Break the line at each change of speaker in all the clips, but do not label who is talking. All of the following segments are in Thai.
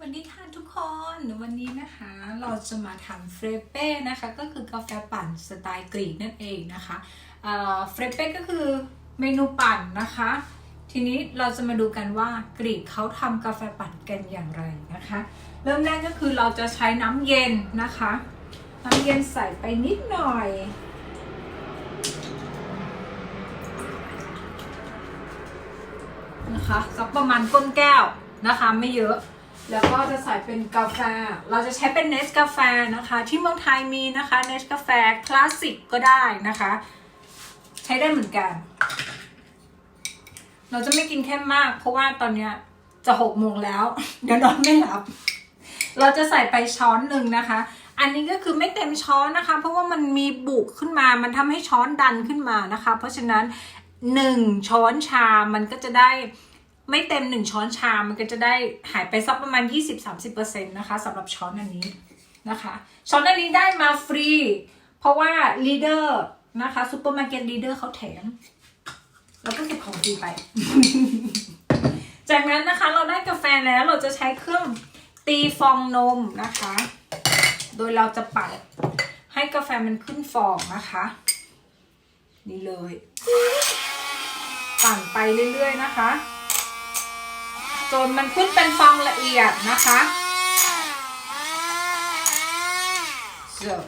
วันนี้ค่ะทุกคนวันนี้นะคะเราจะมาทำเฟรเป้นะคะก็คือกาแฟปั่นสไตล์กรีกนั่นเองนะคะเอ่อเฟรเป้ก็คือเมนูปั่นนะคะ ทีนี้เราจะมาดูกันว่ากรีกเขาทำกาแฟปั่นกันอย่างไรนะคะ เริ่มแรกก็คือเราจะใช้น้ำเย็นนะคะน้ำเย็นใส่ไปนิดหน่อยนะคะสักประมาณก้นแก้วนะคะไม่เยอะ แล้วก็จะใส่เป็นกาแฟ เราจะใช้เป็นเนสกาแฟนะคะ ที่เมืองไทยมีนะคะเนสกาแฟคลาสสิกก็ได้นะคะ ใช้ได้เหมือนกัน เราจะไม่กินเข้มมาก เพราะว่าตอนเนี้ยจะหกโมงแล้ว เดี๋ยวนอนไม่หลับ เราจะใส่ไปช้อนหนึ่งนะคะ อันนี้ก็คือไม่เต็มช้อนนะคะ เพราะว่ามันมีบุกขึ้นมา มันทำให้ช้อนดันขึ้นมานะคะ เพราะฉะนั้นหนึ่งช้อนชา มันก็จะได้ ไม่เต็มหนึ่งช้อนชามันก็จะได้หายไปสักประมาณ 20-30%นะคะสำหรับช้อนอันนี้นะคะ ช้อนอันนี้ได้มาฟรี เพราะว่าลีเดอร์นะคะซูเปอร์มาร์เก็ตลีเดอร์เขาแถม แล้วก็เก็บของฟรีไป จากนั้นนะคะเราได้กาแฟแล้วเราจะใช้เครื่องตีฟองนมนะคะ โดยเราจะปั่นให้กาแฟมันขึ้นฟองนะคะ นี่เลย ปั่นไปเรื่อยๆนะคะ จนมันขึ้นเป็นฟองละเอียดนะคะเสร์ฟ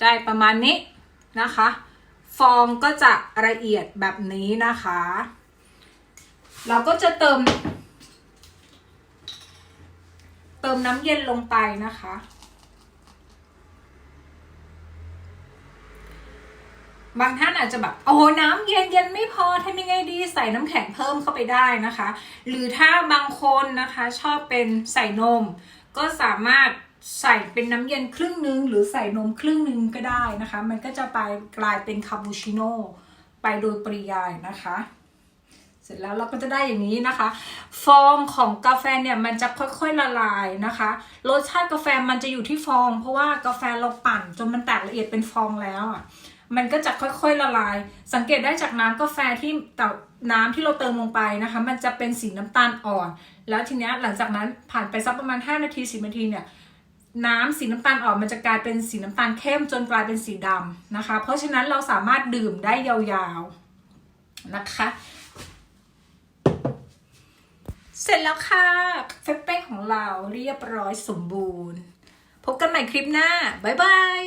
ได้ประมาณนี้นะคะ ฟองก็จะละเอียดแบบนี้นะคะ เราก็จะเติม เติมน้ำเย็นลงไปนะคะ บางท่านอาจจะแบบโอ้โหน้ำเย็นเย็นไม่พอทำยังไงดีใส่น้ำแข็งเพิ่มเข้าไปได้นะคะ หรือถ้าบางคนนะคะชอบเป็นใส่นม ก็สามารถใส่เป็นน้ำเย็นครึ่งหนึง หรือใส่นมครึ่งหนึงก็ได้นะคะ มันก็จะไปกลายเป็นคาปูชิโน่ไปโดยปริยายนะคะ เสร็จแล้วเราก็จะได้อย่างนี้นะคะ ฟองของกาแฟเนี่ยมันจะค่อยๆละลายนะคะรสชาติกาแฟมันจะอยู่ที่ฟอง เพราะว่ากาแฟเราปั่นจนมันแตกละเอียดเป็นฟองแล้วอะ มันก็จะค่อยๆละลาย สังเกตได้จากน้ำกาแฟที่แต่น้ำที่เราเติมลงไปนะคะ มันจะเป็นสีน้ำตาลอ่อน แล้วทีนี้หลังจากนั้นผ่านไปสักประมาณ 5 นาที10นาทีเนี่ยน้ำสีน้ำตาลอ่อนมันจะกลายเป็นสีน้ำตาลเข้มจนกลายเป็นสีดำนะคะ เพราะฉะนั้นเราสามารถดื่มได้ยาวๆนะคะ เสร็จแล้วค่ะเฟปเป้ของเราเรียบร้อยสมบูรณ์ พบกันใหม่คลิปหน้า บ๊ายบาย